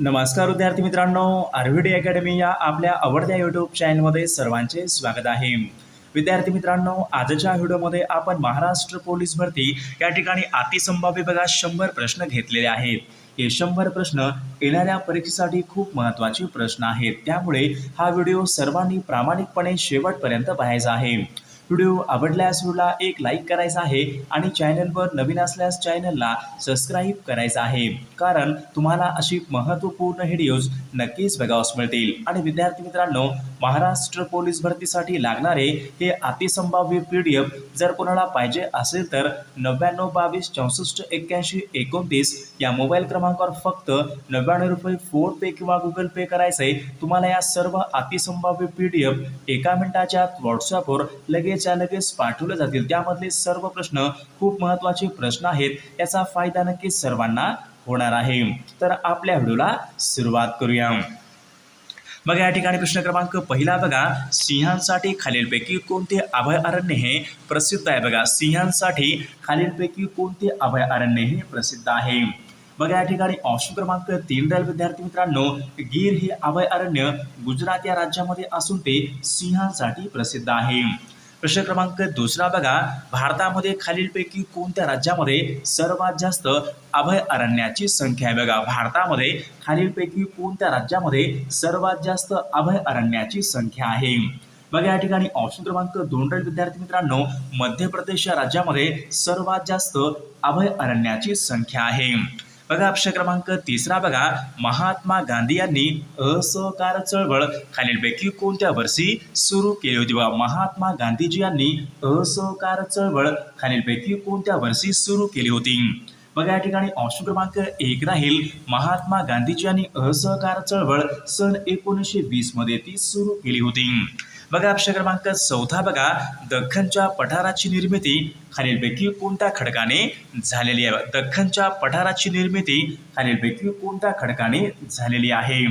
नमस्कार विद्यार्थी मित्रांनो आरव्हीडी अकॅडमी या आपल्या आवडत्या यूट्यूब चॅनलमध्ये सर्वांचे स्वागत आहे. विद्यार्थी मित्रांनो आजच्या व्हिडिओमध्ये आपण महाराष्ट्र पोलीस भरती या ठिकाणी अतिसंभाव्य विभागात शंभर प्रश्न घेतलेले आहेत. हे शंभर प्रश्न येणाऱ्या परीक्षेसाठी खूप महत्त्वाचे प्रश्न आहेत. त्यामुळे हा व्हिडिओ सर्वांनी प्रामाणिकपणे शेवटपर्यंत पाहायचा आहे. व्हिडिओ आवडल्यास व्हिडिओला एक लाईक करायचा आहे आणि चॅनलवर नवीन असल्यास चॅनलला सबस्क्राईब करायचं आहे. कारण तुम्हाला अशी महत्त्वपूर्ण व्हिडिओज नक्कीच बघावस मिळतील. आणि विद्यार्थी मित्रांनो महाराष्ट्र पोलीस भरतीसाठी लागणारे हे अतिसंभाव्य पी डी एफ जर कोणाला पाहिजे असेल तर नव्याण्णव बावीस चौसष्ट एक्क्याऐंशी एकोणतीस या मोबाईल क्रमांकावर फक्त नव्याण्णव रुपये फोन पे किंवा गुगल पे करायचे. तुम्हाला या सर्व अतिसंभाव्य पी डी एफ एका मिनिटाच्या आत व्हॉट्सअपवर लगेचच्या लगेच पाठवले जातील. त्यामधले सर्व प्रश्न खूप महत्त्वाचे प्रश्न आहेत. याचा फायदा नक्कीच सर्वांना होणार आहे. तर आपल्या व्हिडिओला सुरुवात करूया. बघा या ठिकाणी प्रश्न क्रमांक पहिला बघा. सिंहांसाठी खालीलपैकी कोणते अभयारण्य हे प्रसिद्ध आहे? बघा सिंहांसाठी खालीलपैकी कोणते अभयारण्य हे प्रसिद्ध आहे? बघा या ठिकाणी ऑप्शन क्रमांक तीन राहील विद्यार्थी मित्रांनो. गीर हे अभयारण्य गुजरात या राज्यामध्ये असून ते सिंहांसाठी प्रसिद्ध आहे. प्रश्न क्रमांक दुसरा बघा. भारतामध्ये खालीलपैकी कोणत्या राज्यामध्ये सर्वात जास्त अभय अरण्याची संख्या आहे? बघा भारतामध्ये खालीलपैकी कोणत्या राज्यामध्ये सर्वात जास्त अभय अरण्याची संख्या आहे? बघा या ठिकाणी ऑप्शन क्रमांक दोन राहील. विद्यार्थी मित्रांनो मध्य प्रदेश या राज्यामध्ये सर्वात जास्त अभय अरण्याची संख्या आहे. बघा अक्षर क्रमांक तिसरा बघा. महात्मा गांधी यांनी असहकार चळवळ खालीलपैकी कोणत्या वर्षी सुरू केली होती? बघा महात्मा गांधीजी यांनी असहकार चळवळ खालीलपैकी कोणत्या वर्षी सुरू केली होती? बघा या ठिकाणी ऑप्शन क्रमांक एक राहील. महात्मा गांधीजी यांनी असहकार चळवळ सन एकोणीसशे वीसमध्ये ती सुरू केली होती. बघा अक्षर क्रमांक चौथा बघा. दख्खनच्या पठाराची निर्मिती खालीलपैकी कोणत्या खडकाने झालेली आहे? दख्खनच्या पठाराची निर्मिती खालीलपैकी कोणत्या खडकाने झालेली आहे?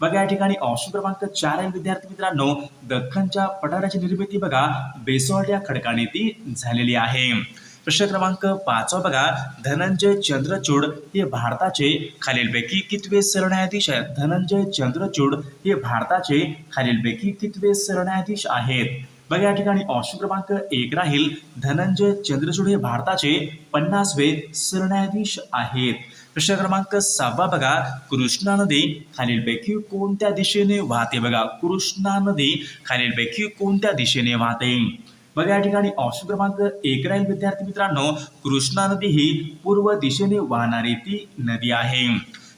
बघा या ठिकाणी ऑप्शन क्रमांक चार आहे. विद्यार्थी मित्रांनो दख्खनच्या पठाराची निर्मिती बघा. बेसॉल्ट या खडकाने ती झालेली आहे. प्रश्न क्रमांक पाचवा बघा धनंजय चंद्रचूड हे भारताचे खालीलपैकी कितवे सरन्यायाधीश आहेत? धनंजय चंद्रचूड हे भारताचे खालीलपैकी कितवे सरन्यायाधीश आहेत? बघा या ठिकाणी ऑप्शन क्रमांक एक राहील. धनंजय चंद्रचूड हे भारताचे पन्नासवे सरन्यायाधीश आहेत. प्रश्न क्रमांक सहावा बघा कृष्णा नदी खालीलपैकी कोणत्या दिशेने वाहते? बघा कृष्णा नदी खालीलपैकी कोणत्या दिशेने वाहते? बघा या ठिकाणी ऑप्शन क्रमांक एक राहील विद्यार्थी मित्रांनो. कृष्णा नदी ही पूर्व दिशेने वाहणारी ती नदी आहे.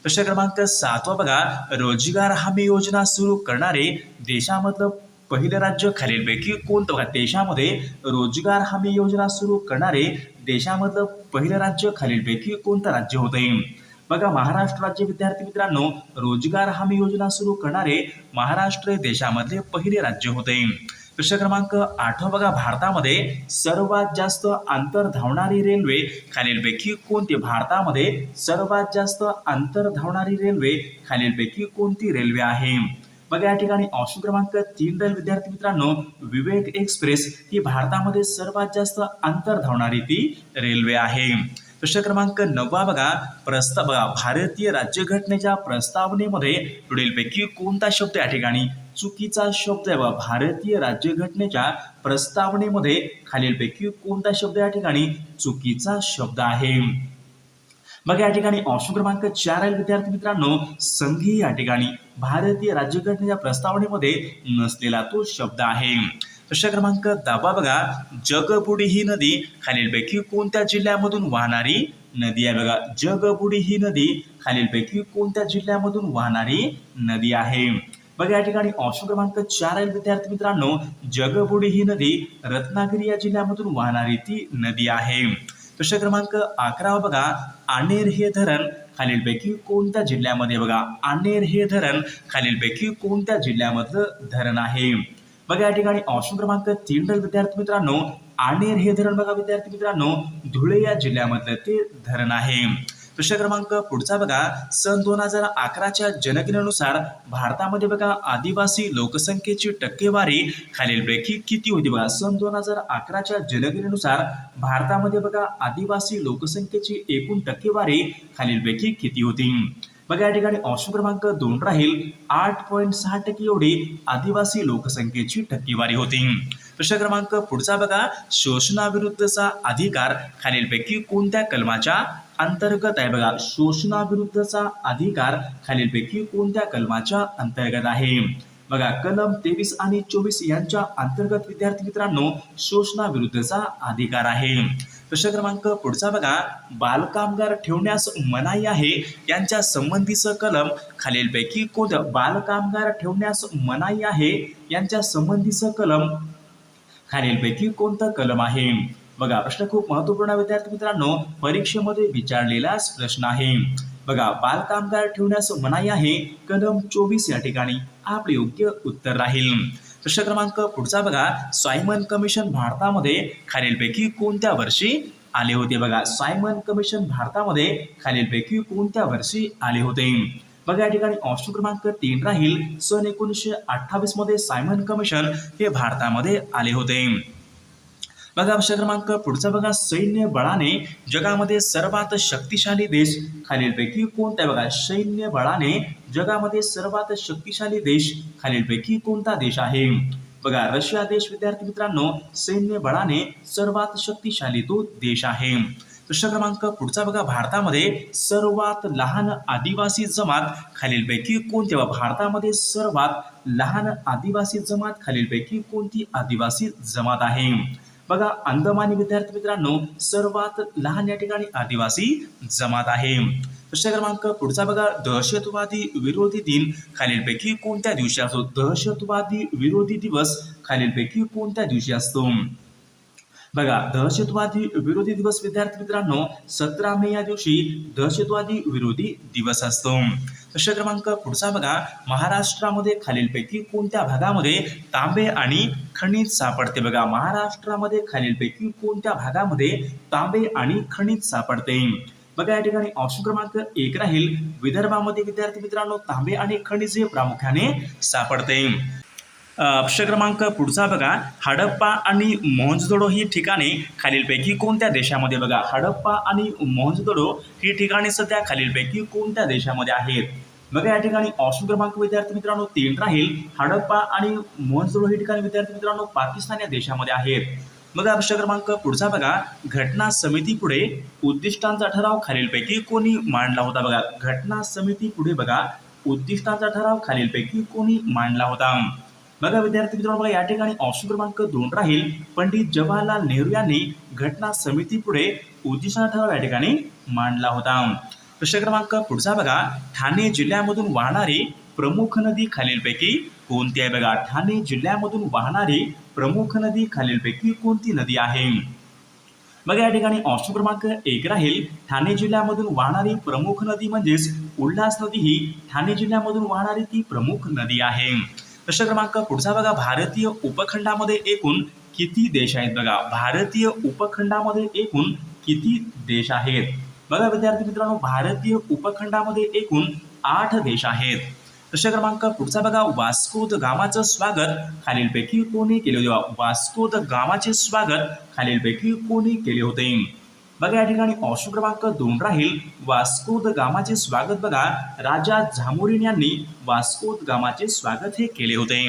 प्रश्न क्रमांक सातवा बघा. रोजगार हमी योजना सुरू करणारे देशामधलं पहिलं राज्य खालीलपैकी कोणतं? बघा देशामध्ये रोजगार हमी योजना सुरू करणारे देशामधलं पहिलं राज्य खालीलपैकी कोणतं राज्य होते बघा महाराष्ट्र राज्य विद्यार्थी मित्रांनो रोजगार हमी योजना सुरू करणारे महाराष्ट्र देशामधले पहिले राज्य होते प्रश्न क्रमांक आठवा बघा भारतामध्ये सर्वात जास्त अंतर धावणारी रेल्वे खालीलपैकी कोणती? भारतामध्ये सर्वात जास्त अंतर धावणारी रेल्वे खालीलपैकी कोणती रेल्वे आहे? बघा या ठिकाणी ऑप्शन क्रमांक तीन राहील. विद्यार्थी मित्रांनो विवेक एक्सप्रेस ही भारतामध्ये सर्वात जास्त अंतर धावणारी ती रेल्वे आहे. प्रश्न क्रमांक नववा बघा. प्रस्ताव बघा. भारतीय राज्यघटनेच्या प्रस्तावनेमध्ये पुढीलपैकी कोणता शब्द या ठिकाणी? चुकीचा शब्द आहे बघा. भारतीय राज्यघटनेच्या प्रस्तावनेमध्ये खालीलपैकी कोणता शब्द या ठिकाणी? चुकीचा शब्द आहे. मग या ठिकाणी ऑप्शन क्रमांक चार आहे विद्यार्थी मित्रांनो. संघी या ठिकाणी भारतीय राज्यघटनेच्या प्रस्तावनेमध्ये नसलेला तो शब्द आहे. प्रश्न क्रमांक? दहावा बघा. जगबुडी ही नदी खालीलपैकी कोणत्या जिल्ह्यामधून वाहणारी नदी आहे बघा. जगबुडी ही नदी खालीलपैकी कोणत्या जिल्ह्यामधून वाहणारी नदी आहे? बघा या ठिकाणी ऑप्शन क्रमांक चार आहे विद्यार्थी मित्रांनो. जगबुडी ही नदी रत्नागिरी या जिल्ह्यामधून वाहणारी ती नदी आहे. प्रश्न क्रमांक? अकरावा बघा. आनेर हे धरण खालीलपैकी कोणत्या जिल्ह्यामध्ये बघा. आनेर हे धरण खालीलपैकी कोणत्या जिल्ह्यामधलं धरण आहे? बघा या ठिकाणी ऑप्शन क्रमांक तीन राहील विद्यार्थी मित्रांनो. आनेर हे धरण बघा विद्यार्थी मित्रांनो धुळे या जिल्ह्यामधलं ते धरण आहे. प्रश्न क्रमांक पुढचा बघा. सन दोन हजार अकराच्या जनगणनेनुसार भारतामध्ये बघा आदिवासी लोकसंख्येची टक्केवारी खालीलपैकी किती होती बघा? सन दोन हजार अकराच्या जनगणनेनुसार भारतामध्ये बघा आदिवासी लोकसंख्येची एकूण टक्केवारी खालीलपैकी किती होती? बघा या ठिकाणी ऑप्शन क्रमांक दोन राहील. आठ पॉईंट सहा टक्के एवढी आदिवासी लोकसंख्येची टक्केवारी होती. प्रश्न क्रमांक पुढचा बघा. शोषणाविरुद्धचा अधिकार खालीलपैकी कोणत्या कलमाच्या अंतर्गत आहे बघा? शोषणाविरुद्धचा अधिकार खालीलपैकी कोणत्या कलमाच्या अंतर्गत आहे? बघा कलम तेवीस आणि चोवीस यांच्या अंतर्गत विद्यार्थी मित्रांनो शोषणाविरुद्धचा अधिकार आहे. प्रश्न क्रमांक पुढचा बघा. बालकामगार ठेवण्यास मनाई आहे यांच्या संबंधीचं कलम खालीलपैकी कोणतं बालकामगार ठेवण्यास मनाई आहे यांच्या संबंधीचं कलम खालीलपैकी कोणतं कलम आहे? बघा प्रश्न खूप महत्त्वपूर्ण विद्यार्थी मित्रांनो परीक्षेमध्ये विचारलेलाच प्रश्न आहे. बघा बालकामगार ठेवण्यास मनाई आहे कलम चोवीस या ठिकाणी आपले योग्य उत्तर राहील. प्रश्न क्रमांक पुढचा बघा. सायमन कमिशन भारतामध्ये खालीलपैकी कोणत्या वर्षी आले होते बघा? सायमन कमिशन भारतामध्ये खालीलपैकी कोणत्या वर्षी आले होते? बघा या ठिकाणी ऑप्शन क्रमांक तीन राहील. सन एकोणीसशे अठ्ठावीसमध्ये सायमन कमिशन हे भारतामध्ये आले होते. बघा प्रश्न क्रमांक पुढचा बघा. सैन्य बळाने जगामध्ये सर्वात शक्तिशाली देश खालीलपैकी कोणता बघा? सैन्य बळाने जगामध्ये सर्वात शक्तिशाली देश खालीलपैकी कोणता देश आहे? बघा रशिया देश विद्यार्थी मित्रांनो सैन्य बळाने सर्वात शक्तिशाली तो देश आहे. प्रश्न क्रमांक पुढचा बघा. भारतामध्ये सर्वात लहान आदिवासी जमात खालीलपैकी कोणती बघा? भारतामध्ये सर्वात लहान आदिवासी जमात खालीलपैकी कोणती आदिवासी जमात आहे? बघा अंदमानी विद्यार्थी मित्रांनो सर्वात लहान या ठिकाणी आदिवासी जमात आहे. प्रश्न क्रमांक पुढचा बघा दहशतवादी विरोधी दिन खालीलपैकी कोणत्या दिवशी असतो दहशतवादी विरोधी दिवस खालीलपैकी कोणत्या दिवशी असतो? बघा दहशतवादी विरोधी दिवस विद्यार्थी मित्रांनो सतरा मे या दिवशी दहशतवादी विरोधी दिवस असतो. प्रश्न क्रमांक पुढचा बघा महाराष्ट्रामध्ये खालीलपैकी कोणत्या भागामध्ये तांबे आणि खनिज सापडते? बघा महाराष्ट्रामध्ये खालीलपैकी कोणत्या भागामध्ये तांबे आणि खनिज सापडते? बघा या ठिकाणी ऑप्शन क्रमांक एक राहील. विदर्भामध्ये विद्यार्थी मित्रांनो तांबे आणि खनिज हे प्रामुख्याने सापडते. प्रश्न क्रमांक पुढचा बघा. हडप्पा आणि मोहनजोदडो ही ठिकाणे खालीलपैकी कोणत्या देशामध्ये बघा? हडप्पा आणि मोहनजोदडो ही ठिकाणे सध्या खालीलपैकी कोणत्या देशामध्ये आहेत? बघा या ठिकाणी ऑप्शन क्रमांक विद्यार्थी मित्रांनो तीन राहील. हडप्पा आणि मोहनजोडो ही ठिकाणी विद्यार्थी मित्रांनो पाकिस्तान या देशामध्ये आहेत. मग प्रश्न क्रमांक पुढचा बघा. घटना समितीपुढे उद्दिष्टांचा ठराव खालीलपैकी कोणी मांडला होता बघा? घटना समितीपुढे बघा. उद्दिष्टांचा ठराव खालीलपैकी कोणी मांडला होता? बघा विद्यार्थी मित्रांनो बघा या ठिकाणी ऑप्शन क्रमांक दोन राहील. पंडित जवाहरलाल नेहरू यांनी घटना समितीपुढे उद्दिष्ट ठराव या ठिकाणी मांडला होता. प्रश्न क्रमांक पुढचा बघा. ठाणे जिल्ह्यामधून वाहणारी प्रमुख नदी खालीलपैकी कोणती आहे बघा? ठाणे जिल्ह्यामधून वाहणारी प्रमुख नदी खालीलपैकी कोणती नदी आहे? बघा या ठिकाणी ऑप्शन क्रमांक एक राहील. ठाणे जिल्ह्यामधून वाहणारी प्रमुख नदी म्हणजेच उल्हास नदी ही ठाणे जिल्ह्यामधून वाहणारी ती प्रमुख नदी आहे. प्रश्न क्रमांक पुढचा बघा. भारतीय उपखंडामध्ये एकूण किती देश आहेत बघा? भारतीय उपखंडामध्ये एकूण किती देश आहेत? बघा विद्यार्थी मित्रांनो भारतीय उपखंडामध्ये एकूण आठ देश आहेत. प्रश्न क्रमांक पुढचा बघा. वास्को द गामाचं स्वागत खालीलपैकी कोणी केले होते? वास्को द गामाचे स्वागत खालीलपैकी कोणी केले होते? बघा या ठिकाणी ऑप्शन क्रमांक दोन राहील. वास्कोद गामाचे स्वागत बघा. राजा झामोरीन यांनी वास्कोद गामाचे स्वागत हे केले होते.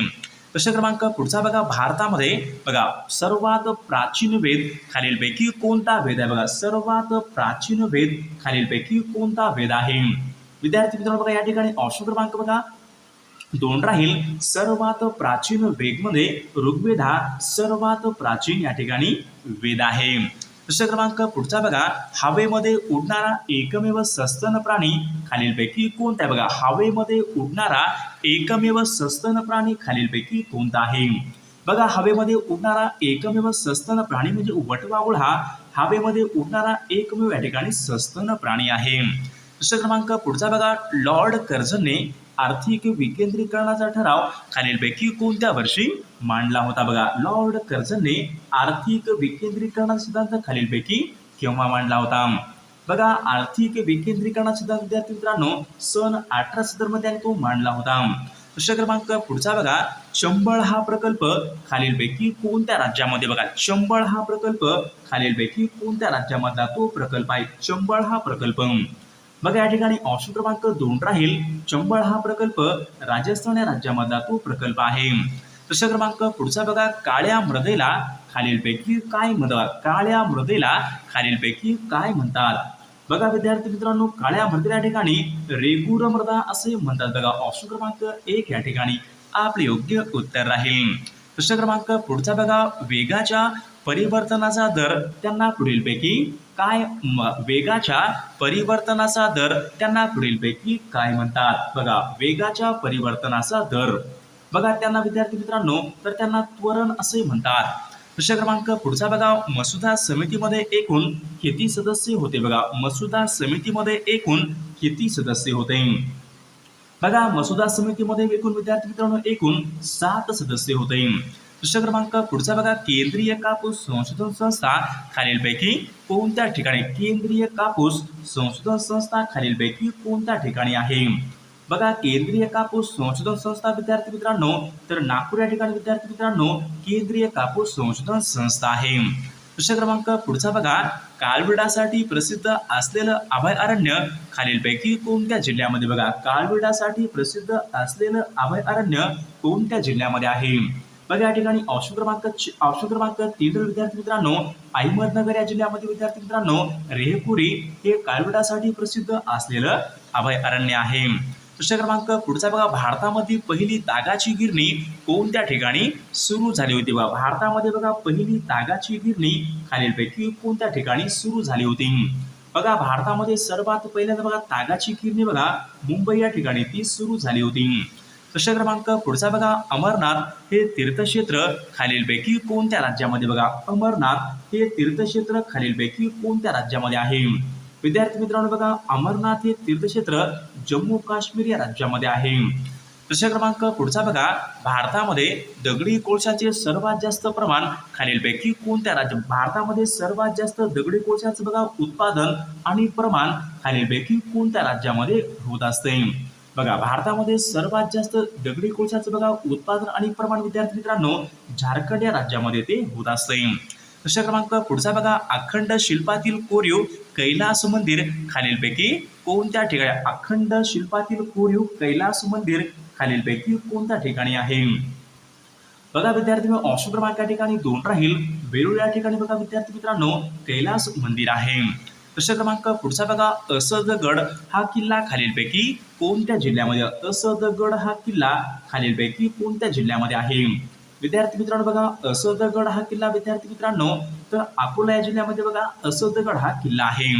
प्रश्न क्रमांक पुढचा बघा भारतामध्ये बघा सर्वात प्राचीन वेद खालीलपैकी कोणता वेद आहे? बघा सर्वात प्राचीन वेद खालीलपैकी कोणता वेद आहे? विद्यार्थी मित्रांनो बघा या ठिकाणी ऑप्शन क्रमांक बघा. दोन राहील. सर्वात प्राचीन वेगमध्ये ऋग्वेद हा सर्वात प्राचीन या ठिकाणी वेद आहे. प्रश्न क्रमांक पुढचा बघा. हवेमध्ये उडणारा एकमेव सस्तन प्राणी खालीलपैकी कोणता आहे? बघा हवेमध्ये उडणारा एकमेव सस्तन प्राणी खालीलपैकी कोणता आहे? बघा हवेमध्ये उडणारा एकमेव सस्तन प्राणी म्हणजे वटवाघूळ हा. हवेमध्ये उडणारा एकमेव या ठिकाणी सस्तन प्राणी आहे. प्रश्न क्रमांक पुढचा बघा. लॉर्ड कर्झनने आर्थिक विकेंद्रीकरणाचा ठराव खालीलपैकी कोणत्या वर्षी मांडला होता बघा? लॉर्ड कर्झनने आर्थिक विकेंद्रीकरणाचा सिद्धांत खालीलपैकी केव्हा मांडला होता? बघा आर्थिक विकेंद्रीकरणाचा सिद्धांत विद्यार्थी मित्रांनो सन अठरा सत्तरमध्ये तो मांडला होता. प्रश्न क्रमांक पुढचा बघा. चंबळ हा प्रकल्प खालीलपैकी कोणत्या राज्यामध्ये बघा? चंबळ हा प्रकल्प खालीलपैकी कोणत्या राज्यामधला तो प्रकल्प आहे? चंबळ हा प्रकल्प. बघा या ठिकाणी ऑप्शन क्रमांक दोन राहील. चंबळ हा प्रकल्प राजस्थान या राज्यामधला तो प्रकल्प आहे. प्रश्न क्रमांक पुढचा बघा. काळ्या मृदेला खालीलपैकी काय म्हणतात काळ्या मृदेला खालीलपैकी काय म्हणतात? बघा विद्यार्थी मित्रांनो काळ्या मृदेला या ठिकाणी रेगुर मृदा असे म्हणतात बघा. ऑप्शन क्रमांक एक या ठिकाणी आपले योग्य उत्तर राहील. प्रश्न क्रमांक पुढचा बघा. वेगाच्या परिवर्तनाचा दर त्यांना पुढीलपैकी काय म- वेगाच्या परिवर्तनाचा दर त्यांना पुढीलपैकी काय म्हणतात? बघा वेगाच्या परिवर्तनाचा दर. बघा त्यांना विद्यार्थी मित्रांनो तर त्यांना त्वरण असे म्हणतात. प्रश्न क्रमांक पुढचा बघा. मसुदा समितीमध्ये एकूण किती सदस्य होते बघा? मसुदा समितीमध्ये एकूण किती सदस्य होते? बघा मसुदा समितीमध्ये एकूण विद्यार्थी मित्रांनो एकूण सात सदस्य होते. प्रश्न क्रमांक पुढचा बघा केंद्रीय कापूस संशोधन संस्था खालीलपैकी कोणत्या ठिकाणी? केंद्रीय कापूस संशोधन संस्था खालीलपैकी कोणत्या ठिकाणी आहे? बघा केंद्रीय कापूस संशोधन संस्था विद्यार्थी मित्रांनो तर नागपूर या ठिकाणी विद्यार्थी मित्रांनो केंद्रीय कापूस संशोधन संस्था आहे. प्रश्न क्रमांक पुढचा बघा काळविडासाठी प्रसिद्ध असलेलं अभयारण्य खालीलपैकी कोणत्या जिल्ह्यामध्ये? बघा काळविडासाठी प्रसिद्ध असलेलं अभयारण्य कोणत्या जिल्ह्यामध्ये आहे? बघा या ठिकाणी ऑप्शन क्रमांक ऑप्शन क्रमांक तीन विद्यार्थी मित्रांनो अहमदनगर या जिल्ह्यामध्ये विद्यार्थी मित्रांनो रेहपुरी हे काळवटासाठी प्रसिद्ध असलेलं अभयारण्य आहे. प्रश्न क्रमांक पुढचा बघा भारतामध्ये पहिली तागाची गिरणी कोणत्या ठिकाणी सुरू झाली होती? बघा भारतामध्ये बघा पहिली तागाची गिरणी खालीलपैकी कोणत्या ठिकाणी सुरू झाली होती? बघा भारतामध्ये सर्वात पहिल्यांदा बघा तागाची गिरणी बघा मुंबई या ठिकाणी ती सुरू झाली होती. प्रश्न क्रमांक पुढचा बघा. अमरनाथ हे तीर्थक्षेत्र खालीलपैकी कोणत्या राज्यामध्ये बघा? अमरनाथ हे तीर्थक्षेत्र खालीलपैकी कोणत्या राज्यामध्ये आहे? विद्यार्थी मित्रांनो बघा अमरनाथ हे तीर्थक्षेत्र जम्मू काश्मीर या राज्यामध्ये आहे. प्रश्न क्रमांक पुढचा बघा. भारतामध्ये दगडी कोळशाचे सर्वात जास्त प्रमाण खालीलपैकी कोणत्या राज्य भारतामध्ये सर्वात जास्त दगडी कोळशाचं बघा उत्पादन आणि प्रमाण खालीलपैकी कोणत्या राज्यामध्ये होत असते? बघा भारतामध्ये सर्वात जास्त दगडी कोळशाचं बघा उत्पादन आणि प्रमाण विद्यार्थी मित्रांनो झारखंड या राज्यामध्ये ते होत असते. प्रश्न क्रमांक पुढचा बघा अखंड शिल्पातील कोरीव कैलास मंदिर खालीलपैकी कोणत्या ठिकाणी? अखंड शिल्पातील कोरीव कैलास मंदिर खालीलपैकी कोणत्या ठिकाणी आहे? बघा विद्यार्थी ऑप्शन क्रमांक या ठिकाणी दोन राहील. वेरूळ या ठिकाणी बघा विद्यार्थी मित्रांनो कैलास मंदिर आहे. प्रश्न क्रमांक पुढचा बघा. असदगड हा किल्ला खालीलपैकी कोणत्या जिल्ह्यामध्ये? असदगड हा किल्ला खालीलपैकी कोणत्या जिल्ह्यामध्ये आहे? विद्यार्थी मित्रांनो बघा असदगड हा किल्ला विद्यार्थी मित्रांनो तर अकोला या जिल्ह्यामध्ये बघा असदगड हा किल्ला आहे.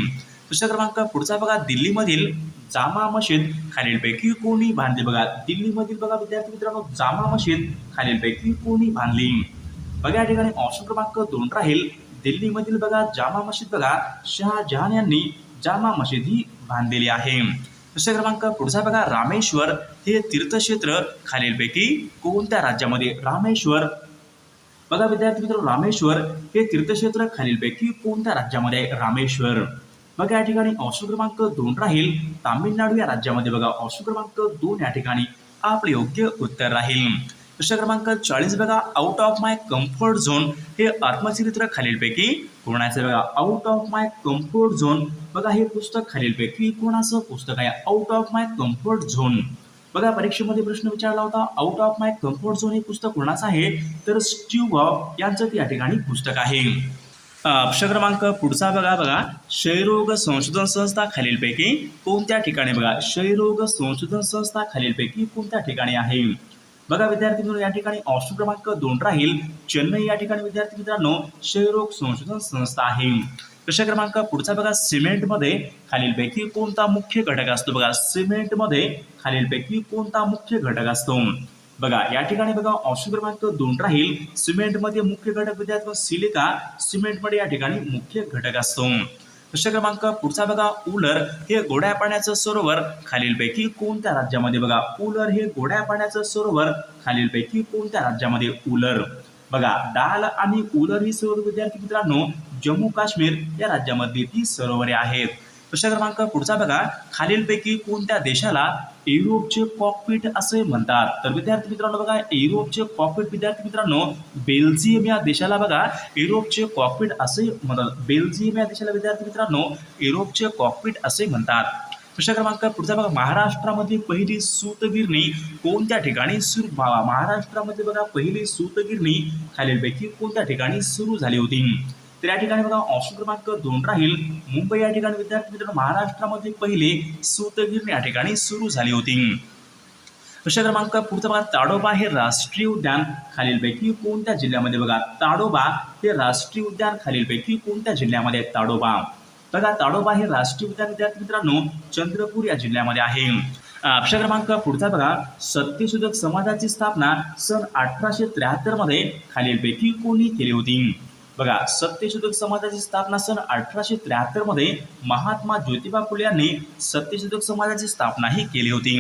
प्रश्न क्रमांक पुढचा बघा दिल्लीमधील जामा मशीद खालीलपैकी कोणी बांधली? बघा दिल्लीमधील बघा विद्यार्थी मित्रांनो जामा मशीद खालीलपैकी कोणी बांधली? बघा या ठिकाणी ऑप्शन क्रमांक दोन राहील. दिल्लीमधील बघा जामा मशीद बघा शहाजहान यांनी जामा मशीद ही बांधलेली आहे. प्रश्न क्रमांक पुढचा बघा रामेश्वर. हे तीर्थक्षेत्र खालीलपैकी कोणत्या राज्यामध्ये? रामेश्वर. बघा विद्यार्थी मित्र रामेश्वर हे तीर्थक्षेत्र खालीलपैकी कोणत्या राज्यामध्ये आहे? रामेश्वर. बघा या ठिकाणी ऑप्शन क्रमांक दोन राहील. तामिळनाडू या राज्यामध्ये बघा ऑप्शन क्रमांक दोन या ठिकाणी आपले योग्य उत्तर राहील. प्रश्न क्रमांक चाळीस बघा out of my comfort zone हे आत्मचरित्र खालीलपैकी कोणाचं बघा out of my comfort zone बघा हे पुस्तक खालीलपैकी कोणाचं पुस्तक आहे out of my comfort zone बघा परीक्षेमध्ये प्रश्न विचारला होता out of my comfort zone हे पुस्तक कोणाचं आहे? तर स्टीव वॉब यांचं या ठिकाणी पुस्तक आहे. प्रश्न क्रमांक पुढचा बघा बघा क्षयरोग संशोधन संस्था खालीलपैकी कोणत्या ठिकाणी? बघा क्षयरोग संशोधन संस्था खालीलपैकी कोणत्या ठिकाणी आहे? बघा विद्यार्थी मित्रांनो या ठिकाणी ऑप्शन क्रमांक दोन राहील. चेन्नई या ठिकाणी विद्यार्थी मित्रांनो क्षयरोग संशोधन संस्था आहे. प्रश्न क्रमांक पुढचा बघा सिमेंटमध्ये खालीलपैकी कोणता मुख्य घटक असतो? बघा सिमेंटमध्ये खालीलपैकी कोणता मुख्य घटक असतो? बघा या ठिकाणी बघा ऑप्शन क्रमांक दोन राहील. सिमेंटमध्ये मुख्य घटक विद्यार्थी सिलिका सिमेंटमध्ये या ठिकाणी मुख्य घटक असतो. प्रश्न क्रमांक पुढचा बघा उलर हे गोड्या पाण्याचं सरोवर खालीलपैकी कोणत्या राज्यामध्ये बघा? उलर हे गोड्या पाण्याचं सरोवर खालीलपैकी कोणत्या राज्यामध्ये? उलर. बघा डाल आणि उलर ही सरोवर विद्यार्थी मित्रांनो जम्मू काश्मीर या राज्यामध्ये ती सरोवरे आहेत. प्रश्न क्रमांक पुढचा बघा. खालीलपैकी कोणत्या देशाला युरोपचे कॉकपीट असे म्हणतात? तर विद्यार्थी मित्रांनो बघा युरोपचे कॉकपीट विद्यार्थी मित्रांनो बेल्जियम या देशाला बघा युरोपचे कॉकपीट असे म्हणतात. बेल्जियम या देशाला विद्यार्थी मित्रांनो युरोपचे कॉकपीट असे म्हणतात. प्रश्न क्रमांक पुढचा बघा. महाराष्ट्रामध्ये पहिली सूतगिरणी कोणत्या ठिकाणी सुरू? महाराष्ट्रामध्ये बघा पहिली सूतगिरणी खालीलपैकी कोणत्या ठिकाणी सुरू झाली होती? तर या ठिकाणी बघा ऑप्शन क्रमांक दोन राहील. मुंबई या ठिकाणी विद्यार्थी मित्रांनो महाराष्ट्रामध्ये पहिले सूतगिरणी या ठिकाणी सुरू झाली होती. प्रश्न क्रमांक पुढचा बघा ताडोबा हे राष्ट्रीय उद्यान खालीलपैकी कोणत्या जिल्ह्यामध्ये बघा? ताडोबा हे राष्ट्रीय उद्यान खालीलपैकी कोणत्या जिल्ह्यामध्ये आहे? ताडोबा. बघा ताडोबा हे राष्ट्रीय उद्यान विद्यार्थी मित्रांनो चंद्रपूर या जिल्ह्यामध्ये आहे. अक्षर क्रमांक पुढचा बघा सत्यशोधक समाजाची स्थापना सन अठराशे त्र्याहत्तरमध्ये खालीलपैकी कोणी केली होती? बघा सत्यशोधक समाजाची स्थापना सन अठराशे त्र्याहत्तरमध्ये महात्मा ज्योतिबा फुले यांनी सत्यशोधक समाजाची स्थापना ही केली होती.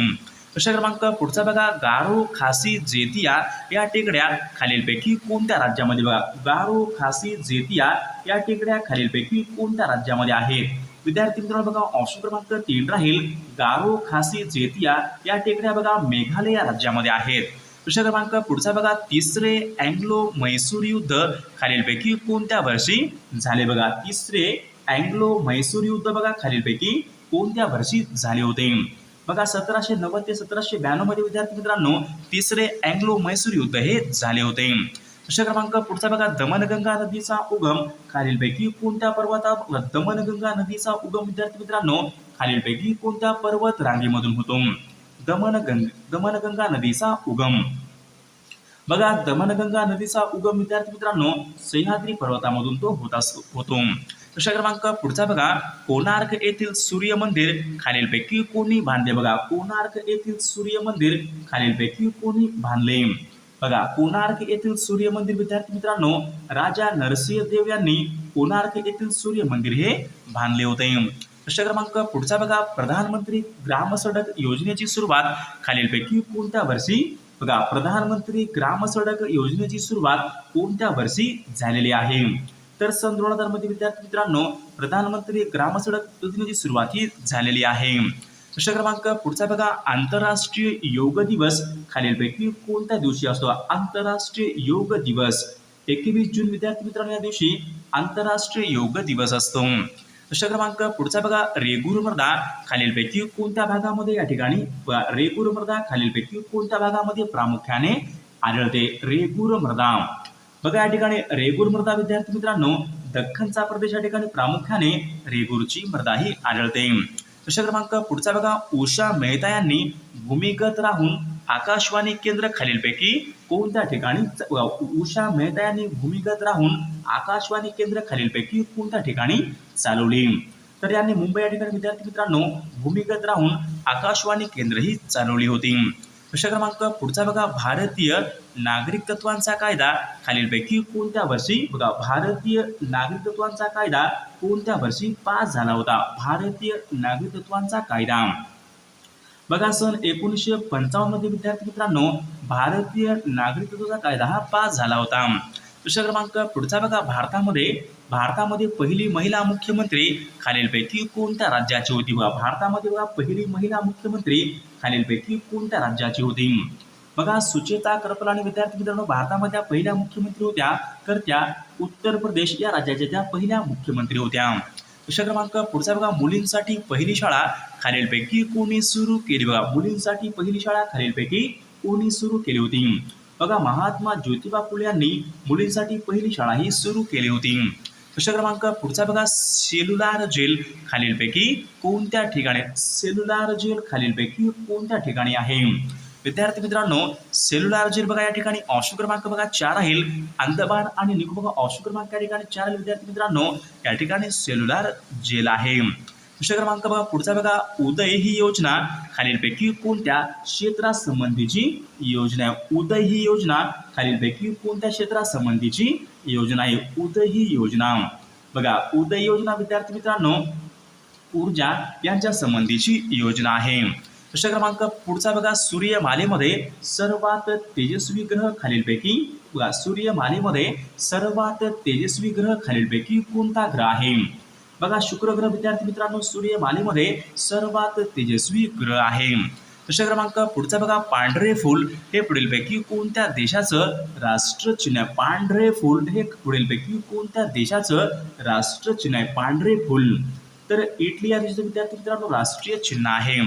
प्रश्न क्रमांक पुढचा बघा गारो खासी जेतिया या टेकड्या खालीलपैकी कोणत्या राज्यामध्ये बघा गारो खासी जेतिया या टेकड्या खालीलपैकी कोणत्या राज्यामध्ये आहेत? विद्यार्थी मित्रांनो बघा ऑप्शन क्रमांक तीन राहील गारो खासी जेतिया या टेकड्या बघा मेघालय या राज्यामध्ये आहेत. प्रश्न क्रमांक पुढचा बघा. तिसरे अँग्लो म्हैसूर युद्ध खालीलपैकी कोणत्या वर्षी झाले बघा? तिसरे अँग्लो म्हैसूर युद्ध बघा खालीलपैकी कोणत्या वर्षी झाले होते? बघा सतराशे नव्वद ते सतराशे ब्याण्णवमध्ये विद्यार्थी मित्रांनो तिसरे अँग्लो म्हैसूर युद्ध हे झाले होते. प्रश्न क्रमांक पुढचा बघा. दमनगंगा नदीचा उगम खालीलपैकी कोणत्या पर्वता दमनगंगा नदीचा उगम विद्यार्थी मित्रांनो खालीलपैकी कोणत्या पर्वत रांगेमधून होतो? दमनगंग दमनगंगा नदीचा उगम. बघा दमनगंगा नदीचा उगम विद्यार्थी मित्रांनो सह्याद्री पर्वतामधून तो होत असतो होतो. प्रश्न क्रमांक पुढचा बघा. कोणार्क येथील सूर्य मंदिर खालीलपैकी कोणी बांधले? बघा कोणार्क येथील सूर्य मंदिर खालीलपैकी कोणी बांधले? बघा कोणार्क येथील सूर्य मंदिर विद्यार्थी मित्रांनो राजा नरसिंह देव यांनी कोणार्क येथील सूर्य मंदिर हे बांधले होते. प्रश्न क्रमांक पुढचा बघा. प्रधानमंत्री ग्राम सडक योजनेची सुरुवात खालीलपैकी कोणत्या वर्षी? बघा प्रधानमंत्री ग्राम सडक योजनेची सुरुवात कोणत्या वर्षी झालेली आहे? तर सन दोन हजारमध्ये विद्यार्थी मित्रांनो प्रधानमंत्री ग्राम सडक योजनेची सुरुवात ही झालेली आहे. प्रश्न क्रमांक पुढचा बघा. आंतरराष्ट्रीय योग दिवस खालीलपैकी कोणत्या दिवशी असतो? आंतरराष्ट्रीय योग दिवस. एकवीस जून विद्यार्थी मित्रांनो या दिवशी आंतरराष्ट्रीय योग दिवस असतो. प्रश्न क्रमांक पुढचा बघा. रेगुर मृदा खालीलपैकी कोणत्या भागामध्ये या ठिकाणी? रेगूर मृदा खालीलपैकी कोणत्या भागामध्ये? प्रामुख्याने आढळते रेगुर मृदा बघा या ठिकाणी रेगुर मृदा विद्यार्थी मित्रांनो दख्खनचा प्रदेश या ठिकाणी प्रामुख्याने रेगूरची मृदा ही आढळते. प्रश्न क्रमांक पुढचा बघा. उषा मेहता यांनी भूमिगत राहून आकाशवाणी केंद्र खालीलपैकी कोणत्या ठिकाणी च- उषा मेहता यांनी भूमिगत राहून आकाशवाणी केंद्र खालीलपैकी कोणत्या ठिकाणी चालवली? तर यांनी मुंबई या ठिकाणी विद्यार्थी मित्रांनो भूमिगत राहून आकाशवाणी केंद्र ही चालवली होती. प्रश्न क्रमांक पुढचा बघा. भारतीय नागरिकत्वांचा कायदा खालीलपैकी कोणत्या वर्षी बघा भारतीय नागरिकत्वांचा कायदा कोणत्या वर्षी पास झाला होता? भारतीय नागरिकत्वांचा कायदा. बघा सन एकोणीसशे पंचावन्नमध्ये विद्यार्थी मित्रांनो भारतीय नागरिकत्वाचा कायदा हा पास झाला होता. दुसरा क्रमांक पुढचा बघा भारतामध्ये भारतामध्ये पहिली महिला मुख्यमंत्री खालीलपैकी कोणत्या राज्याची होती? बघा भारतामध्ये बघा पहिली महिला मुख्यमंत्री खालीलपैकी कोणत्या राज्याची होती? बघा सुचेता कृपलानी विद्यार्थी मित्रांनो भारतामध्ये पहिल्या मुख्यमंत्री होत्या तर त्या उत्तर प्रदेश या राज्याच्या त्या पहिल्या मुख्यमंत्री होत्या. दुसरा क्रमांक पुढचा बघा मुलींसाठी पहिली शाळा खालीलपैकी कोणी सुरू केली. बघा मुलींसाठी पहिली शाळा खालीलपैकी कोणी सुरू केली होती. बघा महात्मा ज्योतिबा फुले यांनी मुलींसाठी पहिली शाळा ही सुरू केली होती. प्रश्न क्रमांक पुढचा बघा सेल्युलार जेल खालीलपैकी कोणत्या ठिकाणी? सेल्युलार जेल खालीलपैकी कोणत्या ठिकाणी आहे? विद्यार्थी मित्रांनो सेल्युलार जेल बघा या ठिकाणी ऑप्शन क्रमांक बघा चार राहील अंदमान आणि निकोबा बघा ऑप्शन क्रमांक या ठिकाणी चार विद्यार्थी मित्रांनो या ठिकाणी सेल्युलार जेल आहे. दुसरा क्रमांक बघा पुढचा बघा. उदय ही योजना खालीलपैकी कोणत्या क्षेत्रासंबंधीची योजना आहे? उदय ही योजना खालीलपैकी कोणत्या क्षेत्रासंबंधीची योजना आहे? उदय ही योजना. बघा उदय योजना विद्यार्थी मित्रांनो ऊर्जा यांच्या संबंधीची योजना आहे. प्रश्न क्रमांक पुढचा बघा. सूर्यमालेमध्ये सर्वात तेजस्वी ग्रह खालीलपैकी बघा सूर्यमालेमध्ये सर्वात तेजस्वी ग्रह खालीलपैकी कोणता ग्रह आहे? बघा शुक्र ग्रह विद्यार्थी मित्रांनो सूर्यमालेमध्ये सर्वात तेजस्वी ग्रह आहे. प्रश्न क्रमांक पुढचा बघा पांढरे फूल हे पुढीलपैकी कोणत्या देशाचं राष्ट्रचिन्ह? आहे पांढरे फूल हे पुढीलपैकी कोणत्या देशाचं राष्ट्रचिन्ह आहे? पांढरे फूल. तर इटली या देशाचं विद्यार्थी मित्रांनो राष्ट्रीय चिन्ह आहे.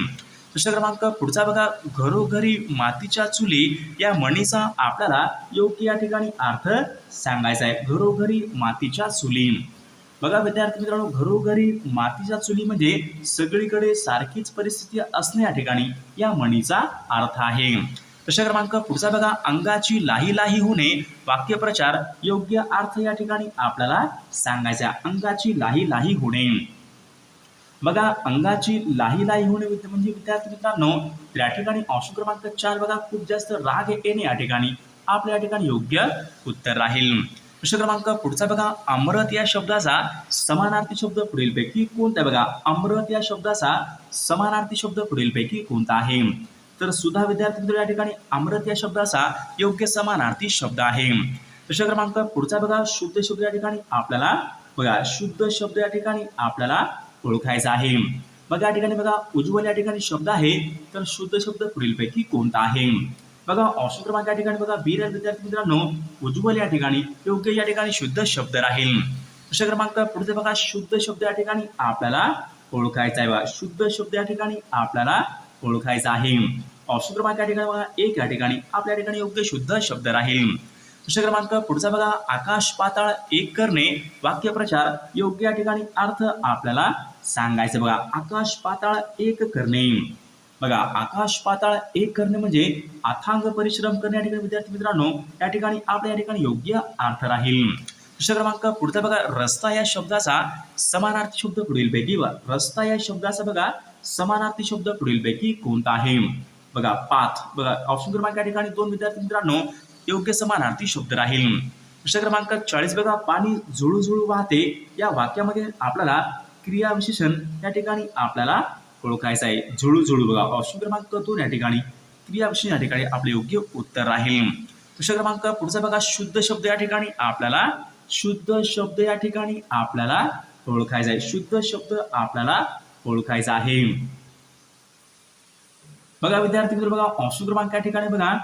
प्रश्न क्रमांक पुढचा बघा घरोघरी मातीच्या चुली या म्हणीचा आपल्याला योग्य या ठिकाणी अर्थ सांगायचा आहे. घरोघरी मातीच्या चुली. बघा विद्यार्थी मित्रांनो घरोघरी मातीच्या चुली म्हणजे सगळीकडे सारखीच परिस्थिती असणे या ठिकाणी या म्हणीचा अर्थ आहे. प्रश्न क्रमांक पुढचा बघा अंगाची लाही लाही होणे वाक्यप्रचार योग्य अर्थ या ठिकाणी आपल्याला सांगायचा अंगाची लाही लाही होणे. बघा अंगाची लाही लाही होणे म्हणजे विद्यार्थी मित्रांनो या ठिकाणी ऑप्शन क्रमांक चार बघा खूप जास्त राग येणे या ठिकाणी आपल्या या ठिकाणी योग्य उत्तर राहील. प्रश्न क्रमांक पुढचा बघा. अमृत या शब्दाचा समानार्थी शब्द पुढीलपैकी कोणता आहे बघा? अमृत या शब्दाचा समानार्थी शब्द पुढीलपैकी कोणता आहे? तर सुद्धा विद्यार्थी मित्र या ठिकाणी अमृत या शब्दाचा योग्य समानार्थी शब्द आहे. प्रश्न क्रमांक पुढचा बघा. शुद्ध शब्द या ठिकाणी आपल्याला बघा. शुद्ध शब्द या ठिकाणी आपल्याला ओळखायचा आहे. मग या ठिकाणी बघा. उज्ज्वल या ठिकाणी शब्द आहे. तर शुद्ध शब्द पुढीलपैकी कोणता आहे? बघा ऑप्शन क्रमांक या ठिकाणी बघा बी विद्यार्थी मित्रांनो उज्ज्वल या ठिकाणी योग्य या ठिकाणी शुद्ध शब्द राहील. प्रश्न क्रमांक पुढचे बघा शुद्ध शब्द या ठिकाणी आपल्याला ओळखायचा आहे बघा. शुद्ध शब्द या ठिकाणी आपल्याला ओळखायचा आहे. ऑप्शन क्रमांक या ठिकाणी बघा एक या ठिकाणी आपल्या ठिकाणी योग्य शुद्ध शब्द राहील. प्रश्न क्रमांक पुढचा बघा आकाश पाताळ एक करणे वाक्यप्रचार योग्य या ठिकाणी अर्थ आपल्याला सांगायचं बघा. आकाश पाताळ एक करणे. बघा आकाश पाताळ एक करणे म्हणजे अथांग परिश्रम करणे या ठिकाणी विद्यार्थी मित्रांनो या ठिकाणी आपल्या या ठिकाणी योग्य अर्थ राहील. प्रश्न क्रमांक पुढचा बघा रस्ता या शब्दाचा समानार्थी शब्द पुढीलपैकी पैकी रस्ता या शब्दाचा बघा समानार्थी शब्द पुढीलपैकी कोणता आहे? बघा पाथ. बघा ऑप्शन क्रमांक या ठिकाणी दोन विद्यार्थी मित्रांनो योग्य समानार्थी शब्द राहील. प्रश्न क्रमांक चाळीस बघा पाणी जुळू जुळू वाहते. या वाक्यामध्ये आपल्याला क्रियाविशेषण या ठिकाणी आपल्याला ओळखायचं आहे जुळू जुळू बघा. ऑप्शन क्रमांक दोन या ठिकाणी क्रियाविशेषण या ठिकाणी आपले योग्य उत्तर राहील. प्रश्न क्रमांक पुढचा बघा शुद्ध शब्द या ठिकाणी आपल्याला शुद्ध शब्द या ठिकाणी आपल्याला ओळखायचा आहे शुद्ध शब्द आपल्याला ओळखायचा आहे. बघा विद्यार्थी मित्र बघा ऑप्शन क्रमांक या ठिकाणी बघा.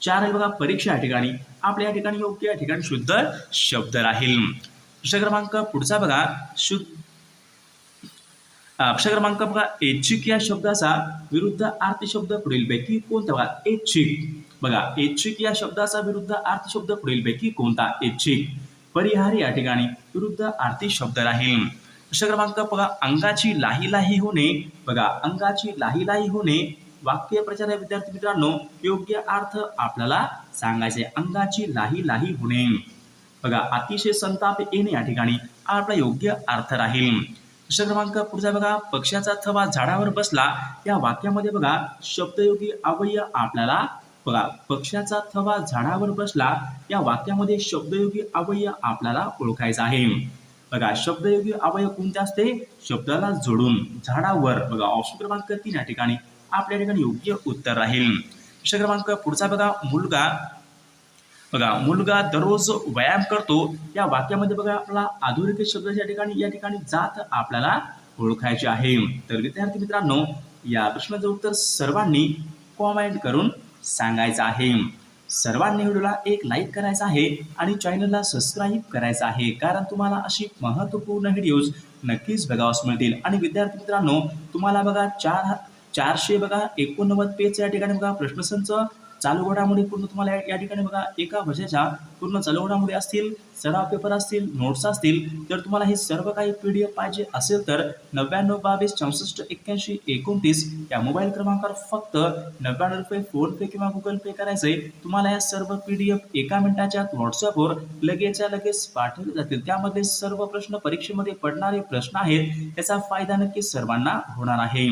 चार आहे बघा परीक्षा या ठिकाणी. आपल्या या ठिकाणी योग्य या ठिकाणी शुद्ध शब्द राहील. प्रश्न क्रमांक पुढचा बघा शुद्ध प्रश्न क्रमांक बघा ऐच्छिक या शब्दाचा विरुद्ध अर्थी शब्द पुढीलपैकी कोणता बघा? ऐच्छिक. बघा ऐच्छिक या शब्दाचा विरुद्ध अर्थी शब्द पुढीलपैकी कोणता? ऐच्छिक. परिहार या ठिकाणी विरुद्ध आर्थिक शब्द राहील. प्रश्न क्रमांक बघा अंगाची लाही लाही होणे. बघा अंगाची लाही लाही होणे. वाक्य प्रचार विद्यार्थी मित्रांनो योग्य अर्थ आपल्याला सांगायचे अंगाची लाही लाही होणे. बघा अतिशय संताप येणे या ठिकाणी आपला योग्य अर्थ राहील. प्रश्न क्रमांक पुढचा बघा. पक्षाचा थवा झाडावर बसला. या वाक्यामध्ये बघा शब्दयोगी अवयव आपल्याला बघा पक्षाचा थवा झाडावर बसला. या वाक्यामध्ये शब्दयोगी अवयव आपल्याला ओळखायचा आहे. बघा शब्दयोगी अवयव कोणते असते? शब्दाला जोडून झाडावर. बघा ऑप्शन क्रमांक तीन या ठिकाणी. आपल्या ठिकाणी योग्य उत्तर राहील. प्रश्न क्रमांक पुढचा बघा. मुलगा बघा मुलगा दररोज व्यायाम करतो या वाक्यामध्ये बघा आपला अधोरेखित शब्दाच्या ठिकाणी या ठिकाणी जात आपल्याला ओळखायची आहे. तर विद्यार्थी मित्रांनो या प्रश्नाचं उत्तर सर्वांनी कॉमेंट करून सांगायचं आहे. सर्वांनी व्हिडिओला एक लाईक करायचा आहे आणि चॅनलला सबस्क्राईब करायचं आहे. कारण तुम्हाला अशी महत्त्वपूर्ण व्हिडिओज नक्कीच बघावास मिळतील. आणि विद्यार्थी मित्रांनो तुम्हाला बघा चार चारशे बघा एकोणनव्वद पेज या ठिकाणी बघा प्रश्नसंच चालू घडामोडी पूर्ण तुम्हाला या- ठिकाणी बघा एका वर्षाच्या पूर्ण चालू घडामोडी असतील सराव पेपर असतील नोट्स असतील तर तुम्हाला हे सर्व काही पी डी एफ पाहिजे असेल तर नव्याण्णव बावीस चौसष्ट एक्क्याऐंशी एकोणतीस या मोबाईल क्रमांकावर फक्त नव्याण्णव रुपये फोनपे किंवा गुगल पे करायचे तुम्हाला या सर्व पी डी एफ एका मिनिटाच्या आत व्हॉट्सअपवर लगेचच्या लगेच पाठवले जातील. त्यामध्ये सर्व प्रश्न परीक्षेमध्ये पडणारे प्रश्न आहेत त्याचा फायदा नक्की सर्वांना होणार आहे.